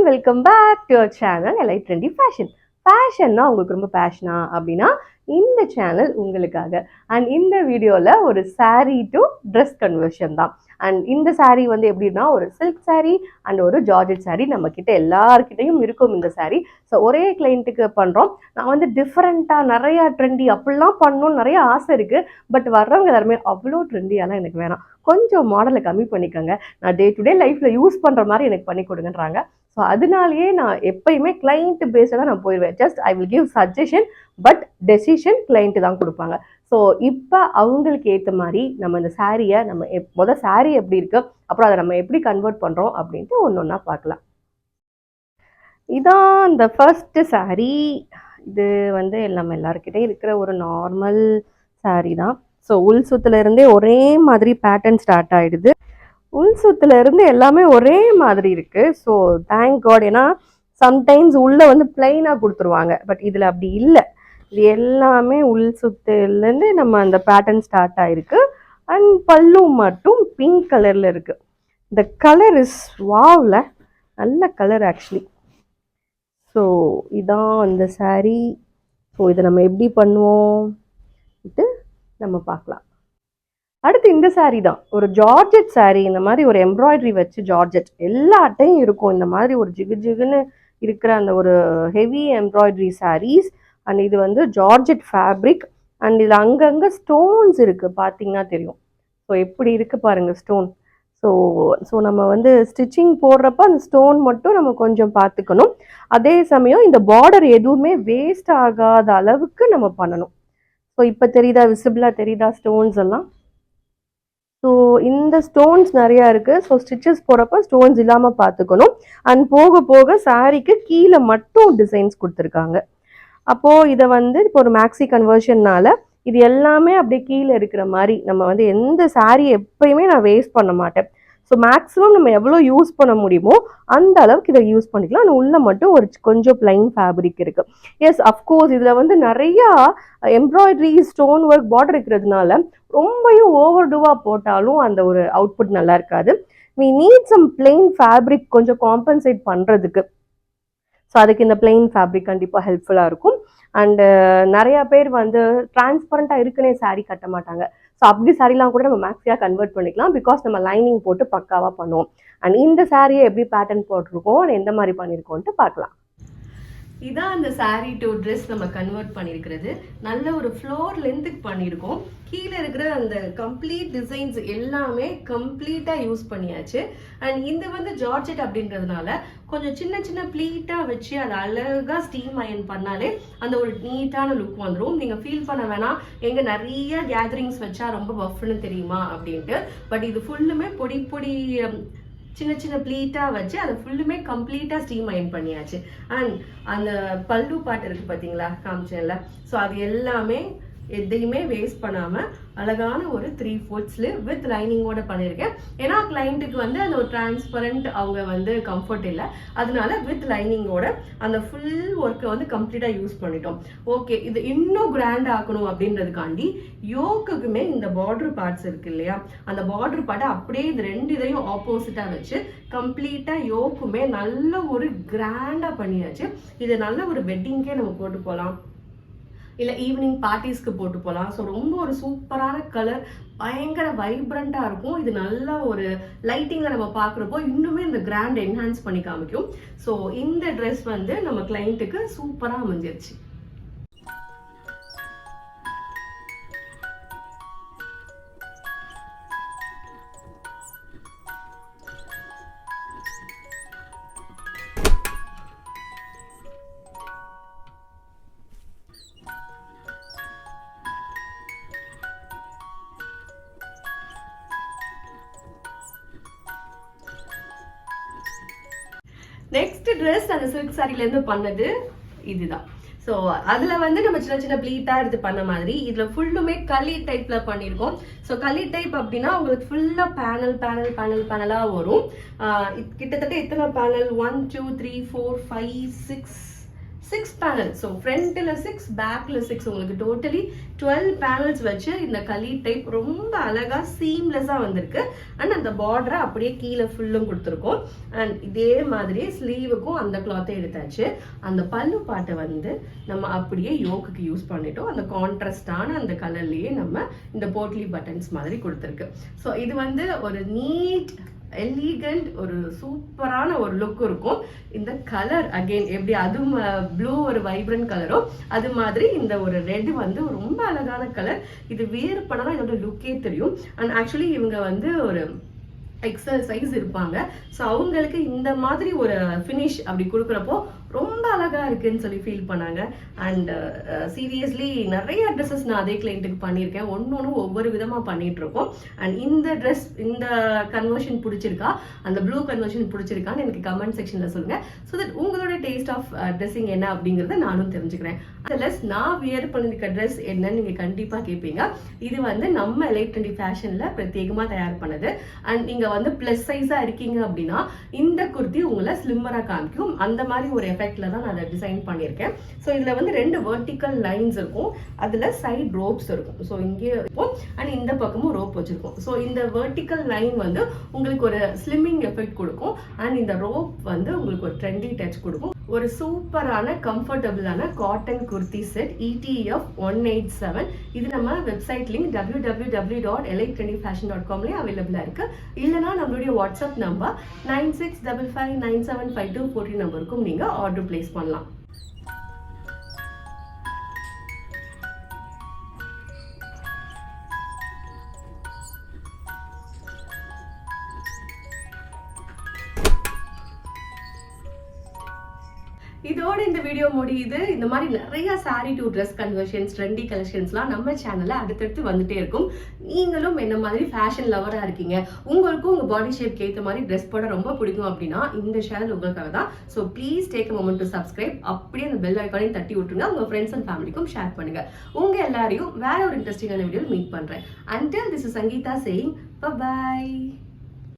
And welcome back to our channel எலை trendy fashion ஃபேஷன்னா உங்களுக்கு ரொம்ப பேஷனா அப்படின்னா இந்த சேனல் உங்களுக்காக. அண்ட் இந்த வீடியோவில் ஒரு சாரீ டு ட்ரெஸ் கன்வர்ஷன் தான். அண்ட் இந்த சாரீ வந்து எப்படின்னா ஒரு சில்க் சாரீ அண்ட் ஒரு ஜார்ஜெட் சாரீ நம்ம கிட்ட எல்லார்கிட்டையும் இருக்கும் இந்த சாரீ ஸோ ஒரே கிளைண்ட்டுக்கு பண்ணுறோம் நான் வந்து டிஃப்ரெண்ட்டாக நிறையா ட்ரெண்டி அப்படிலாம் பண்ணணும்னு நிறைய ஆசை இருக்குது பட் வர்றவங்க எல்லாருமே அவ்வளோ ட்ரெண்டியாலாம் எனக்கு வேணாம். கொஞ்சம் மாடலை கம்மி பண்ணிக்கோங்க. நான் டே டு டே லைஃப்பில் யூஸ் பண்ணுற மாதிரி எனக்கு பண்ணி கொடுங்கன்றாங்க. ஸோ அதனாலேயே நான் எப்பயுமே கிளைண்ட் பேஸ்டாக நான் போயிடுவேன். Just I will give suggestion but decision client தான் கொடுப்பாங்க. ஸோ இப்போ அவங்களுக்கு ஏற்ற மாதிரி நம்ம இந்த சாரியை நம்ம எப் மொதல் சாரீ எப்படி இருக்கு? அப்புறம் அதை நம்ம எப்படி கன்வெர்ட் பண்ணுறோம் அப்படின்ட்டு ஒன்று ஒன்றா பார்க்கலாம். இதான் இந்த ஃபஸ்ட்டு saree. இது வந்து நம்ம எல்லாருக்கிட்டே இருக்கிற ஒரு நார்மல் saree தான். ஸோ உள் சுத்துல இருந்தே ஒரே மாதிரி பேட்டர்ன் ஸ்டார்ட் ஆகிடுது உள் சுத்துலேருந்து எல்லாமே ஒரே மாதிரி இருக்குது ஸோ தேங்க் காட் ஏன்னா சம்டைம்ஸ் உள்ளே வந்து பிளெயினாக கொடுத்துருவாங்க. பட் இதில் அப்படி இல்லை. இது எல்லாமே உள் சுத்துலேருந்து நம்ம அந்த பேட்டர்ன் ஸ்டார்ட் ஆகிருக்கு அண்ட் பல்லு மட்டும் பிங்க் கலரில் இருக்குது இந்த கலர் இஸ் வாவ்ல நல்ல கலர் ஆக்சுவலி ஸோ இதான் அந்த சாரீ ஸோ இதை நம்ம எப்படி பண்ணுவோம்? இது நம்ம பார்க்கலாம். அடுத்து இந்த saree தான். ஒரு ஜார்ஜெட் saree இந்த மாதிரி ஒரு எம்ப்ராய்டரி வச்சு ஜார்ஜெட் எல்லாட்டையும் இருக்கும். இந்த மாதிரி ஒரு ஜிகு ஜிகுன்னு இருக்கிற அந்த ஒரு ஹெவி எம்ப்ராய்டரி சாரீஸ் அண்ட் இது வந்து ஜார்ஜெட் ஃபேப்ரிக் அண்ட் இதில் அங்கங்கே ஸ்டோன்ஸ் இருக்குது பார்த்தீங்கன்னா தெரியும். ஸோ எப்படி இருக்குது பாருங்கள் ஸ்டோன் ஸோ ஸோ நம்ம வந்து ஸ்டிச்சிங் போடுறப்ப அந்த ஸ்டோன் மட்டும் நம்ம கொஞ்சம் பார்த்துக்கணும் அதே சமயம் இந்த பார்டர் எதுவுமே வேஸ்ட் ஆகாத அளவுக்கு நம்ம பண்ணணும். ஸோ இப்போ தெரியுதா விசிபிளாக தெரியுதா ஸ்டோன்ஸ் எல்லாம்? ஸோ இந்த ஸ்டோன்ஸ் நிறையா இருக்குது ஸோ ஸ்டிச்சஸ் போகிறப்ப ஸ்டோன்ஸ் இல்லாமல் பார்த்துக்கணும். அண்ட் போக போக சாரீக்கு கீழே மட்டும் டிசைன்ஸ் கொடுத்துருக்காங்க. அப்போது இதை வந்து இப்போ ஒரு மேக்ஸி கன்வர்ஷன்னால் இது எல்லாமே அப்படியே கீழே இருக்கிற மாதிரி நம்ம வந்து எந்த saree எப்பயுமே நான் வேஸ்ட் பண்ண மாட்டேன். ஸோ மேக்ஸிமம் நம்ம எவ்வளோ யூஸ் பண்ண முடியுமோ அந்த அளவுக்கு இதை யூஸ் பண்ணிக்கலாம். ஆனால் உள்ள மட்டும் ஒரு கொஞ்சம் பிளைன் ஃபேப்ரிக் இருக்கு. எஸ் அஃப்கோர்ஸ் இதில் வந்து நிறையா எம்ப்ராய்டரி ஸ்டோன் ஒர்க் பார்டர் இருக்கிறதுனால ரொம்பையும் ஓவர் டூவாக போட்டாலும் அந்த ஒரு அவுட்புட் நல்லா இருக்காது. We need some plain fabric கொஞ்சம் காம்பன்சேட் பண்ணுறதுக்கு ஸோ அதுக்கு இந்த பிளெயின் ஃபேப்ரிக் கண்டிப்பாக ஹெல்ப்ஃபுல்லாக இருக்கும். அண்டு நிறையா பேர் வந்து டிரான்ஸ்பரண்ட்டாக இருக்குன்னே saree கட்ட மாட்டாங்க. ஸோ அப்படி சாரீலாம் கூட நம்ம மேக்ஸியாக கன்வெர்ட் பண்ணிக்கலாம். பிகாஸ் நம்ம லைனிங் போட்டு பக்காவாக பண்ணுவோம். அண்ட் இந்த சாரியை எப்படி பேட்டர்ன் போட்டிருக்கோம்? அண்ட் எந்த மாதிரி பண்ணியிருக்கோன்ட்டு பார்க்கலாம். இதான் அந்த சாரீ டு ட்ரெஸ் நம்ம கன்வெர்ட் பண்ணியிருக்கிறது. நல்ல ஒரு ஃப்ளோர் லென்த்துக்கு பண்ணியிருக்கோம். கீழே இருக்கிற அந்த கம்ப்ளீட் டிசைன்ஸ் எல்லாமே கம்ப்ளீட்டாக யூஸ் பண்ணியாச்சு. அண்ட் இந்த வந்து ஜார்ஜெட் அப்படின்றதுனால கொஞ்சம் சின்ன சின்ன ப்ளீட்டாக வச்சு அதை அழகாக ஸ்டீம் அயன் பண்ணாலே அந்த ஒரு நீட்டான லுக் வந்துடும் நீங்கள் ஃபீல் பண்ண வேணாம். எங்கே நிறைய கேதரிங்ஸ் வச்சா ரொம்ப பஃப்னு தெரியுமா அப்படின்ட்டு. பட் இது ஃபுல்லுமே பொடி பொடி சின்ன சின்ன ப்ளீட்டாக வச்சு அதை ஃபுல்லுமே கம்ப்ளீட்டாக ஸ்டீம் அயன் பண்ணியாச்சு. அண்ட் அந்த பல்லு பாட்டு இருக்குது பார்த்தீங்களா காமிச்சேன்ல. ஸோ அது எல்லாமே எதையுமே வேஸ்ட் பண்ணாமல் அழகான ஒரு த்ரீ ஃபோர்த் வித் லைனிங்கோட பண்ணியிருக்கேன். ஏன்னா கிளைண்ட்டுக்கு வந்து அந்த ஒரு டிரான்ஸ்பரண்ட் அவங்க வந்து கம்ஃபர்ட் இல்லை. அதனால வித் லைனிங்கோட அந்த ஃபுல் ஒர்க்கை வந்து கம்ப்ளீட்டாக யூஸ் பண்ணிட்டோம். ஓகே இது இன்னும் கிராண்ட் ஆக்கணும் அப்படின்றதுக்காண்டி யோக்குக்குமே இந்த பார்டர் பார்ட்ஸ் இருக்கு இல்லையா? அந்த பார்டர் பார்ட்டை அப்படியே இது ரெண்டு இதையும் ஆப்போசிட்டாக வச்சு கம்ப்ளீட்டாக யோக்குமே நல்ல ஒரு கிராண்டாக பண்ணியாச்சு. இது நல்ல ஒரு வெட்டிங்கே நம்ம போட்டு போகலாம் இல்லை ஈவினிங் பார்ட்டிஸ்க்கு போட்டு போகலாம் ஸோ ரொம்ப ஒரு சூப்பரான கலர் பயங்கர வைப்ரண்ட்டாக இருக்கும். இது நல்ல ஒரு லைட்டிங்கில் நம்ம பார்க்குறப்போ இன்னுமே இந்த கிராண்ட் என்ஹான்ஸ் பண்ணி காமிக்கும். ஸோ இந்த ட்ரெஸ் வந்து நம்ம கிளைண்ட்டுக்கு சூப்பராக அமைஞ்சிருச்சு. நெக்ஸ்ட் ட்ரெஸ் அந்த சில்க் சாரிலேருந்து பண்ணது இதுதான். ஸோ அதில் வந்து நம்ம சின்ன சின்ன ப்ளீட்டாக எடுத்து பண்ண மாதிரி இதில் ஃபுல்லுமே களி டைப்பில் பண்ணியிருக்கோம் ஸோ களி டைப் அப்படின்னா உங்களுக்கு ஃபுல்லாக பேனல் பேனல் பேனல் பேனலாக வரும். கிட்டத்தட்ட எத்தனை panel one two three four five six six panel so ஃப்ரண்ட்டில் சிக்ஸ் பேக்கில் சிக்ஸ் உங்களுக்கு டோட்டலி டுவெல் பேனல்ஸ் வச்சு இந்த களி டைப் ரொம்ப அழகாக சீம்லெஸ்ஸாக வந்திருக்கு. அண்ட் அந்த பார்டரை அப்படியே கீழே ஃபுல்லும் கொடுத்துருக்கோம். அண்ட் இதே மாதிரியே ஸ்லீவுக்கும் அந்த கிளாத்தை எடுத்தாச்சு. அந்த பல்லு பாட்டை வந்து நம்ம அப்படியே யோக்குக்கு யூஸ் பண்ணிட்டோம். அந்த கான்ட்ராஸ்டான அந்த கலர்லேயே நம்ம இந்த போட்லி பட்டன்ஸ் மாதிரி கொடுத்துருக்கு. ஸோ இது வந்து ஒரு நீட் எலிகண்ட் ஒரு சூப்பரான ஒரு லுக் இருக்கும். இந்த கலர் அகைன் எப்படி அதுவும் ப்ளூ ஒரு வைப்ரண்ட் கலரோ அது மாதிரி இந்த ஒரு ரெட் வந்து ரொம்ப அழகான கலர் இது வேறு பண்ணனா இதோட லுக்கே தெரியும். அண்ட் ஆக்சுவலி இவங்க வந்து ஒரு எக்ஸல் சைஸ் இருப்பாங்க. ஸோ அவங்களுக்கு இந்த மாதிரி ஒரு ஃபினிஷ் அப்படி கொடுக்குறப்போ ரொம்ப அழகாக இருக்குன்னு சொல்லி ஃபீல் பண்ணாங்க. அண்ட் சீரியஸ்லி uh, நிறைய ட்ரெஸ்ஸஸ் நான் அதே கிளைண்ட்டுக்கு பண்ணியிருக்கேன். ஒன்று ஒன்று ஒவ்வொரு விதமாக பண்ணிகிட்ருக்கோம் இருக்கோம் அண்ட் இந்த ட்ரெஸ் இந்த கன்வர்ஷன் பிடிச்சிருக்கா? அந்த ப்ளூ கன்வர்ஷன் பிடிச்சிருக்கான்னு எனக்கு கமெண்ட் செக்ஷனில் சொல்லுங்கள் ஸோ தட் உங்களோட டேஸ்ட் ஆஃப் ட்ரெஸ்ஸிங் என்ன அப்படிங்கிறத நானும் தெரிஞ்சுக்கிறேன். அதில் நான் வியர் பண்ணிருக்க ட்ரெஸ் என்னன்னு நீங்கள் கண்டிப்பாக கேட்பீங்க இது வந்து நம்ம எலைட் டுவெண்ட்டி ஃபேஷனில் பிரத்யேகமாக தயார் பண்ணது. அண்ட் நீங்கள் வந்து ப்ளஸ் சைஸாக இருக்கீங்க அப்படின்னா இந்த குர்த்தி உங்களை ஸ்லிம்மராக காமிக்கும். அந்த மாதிரி ஒரு எஃபெக்டில் தான் நான் அதை டிசைன் பண்ணியிருக்கேன். ஸோ இதில் வந்து ரெண்டு வெர்டிக்கல் லைன்ஸ் இருக்கும். அதில் சைட் ரோப்ஸ் இருக்கும். ஸோ இங்கே இருக்கும். அண்ட் இந்த பக்கமும் ரோப் வச்சிருக்கும். ஸோ இந்த வெர்டிக்கல் லைன் வந்து உங்களுக்கு ஒரு ஸ்லிம்மிங் எஃபெக்ட் கொடுக்கும். அண்ட் இந்த ரோப் வந்து உங்களுக்கு ஒரு ட்ரெண்டி டச் கொடுக்கும். ஒரு சூப்பரான கம்ஃபர்டபுளான cotton kurti set EDF one eight seven இது நம்ம website link W W W dot electronic fashion dot காம்லேயே அவைலபிளாக இருக்குது இல்லைனா நம்மளுடைய WhatsApp number nine six double five nine seven five two forty நம்பருக்கும் நீங்கள் ஆர்டர் பிளேஸ் பண்ணலாம். இதோட இந்த வீடியோ முடியுது. இந்த மாதிரி நிறைய sari to dress conversions trendy கலெக்ஷன்ஸ்லாம் நம்ம சேனல்ல அடுத்தடுத்து வந்துட்டே இருக்கும். நீங்களும் என்ன மாதிரி ஃபேஷன் லவரா இருக்கீங்க? உங்களுக்கும் உங்க பாடி ஷேப்க்கு ஏற்ற மாதிரி ட்ரெஸ் போட ரொம்ப பிடிக்கும் அப்படின்னா இந்த சேனல் உங்களுக்காக தான். So please take moment to subscribe அப்படியே அந்த பெல் ஐக்கானையும் தட்டி விட்டுருங்க. உங்க ஃப்ரெண்ட்ஸ் அண்ட் ஃபேமிலிக்கும் ஷேர் பண்ணுங்க. உங்க எல்லாரையும் வேற ஒரு இன்ட்ரெஸ்டிங்கான வீடியோ மீட் பண்றேன். Until this is Sangeetha saying bye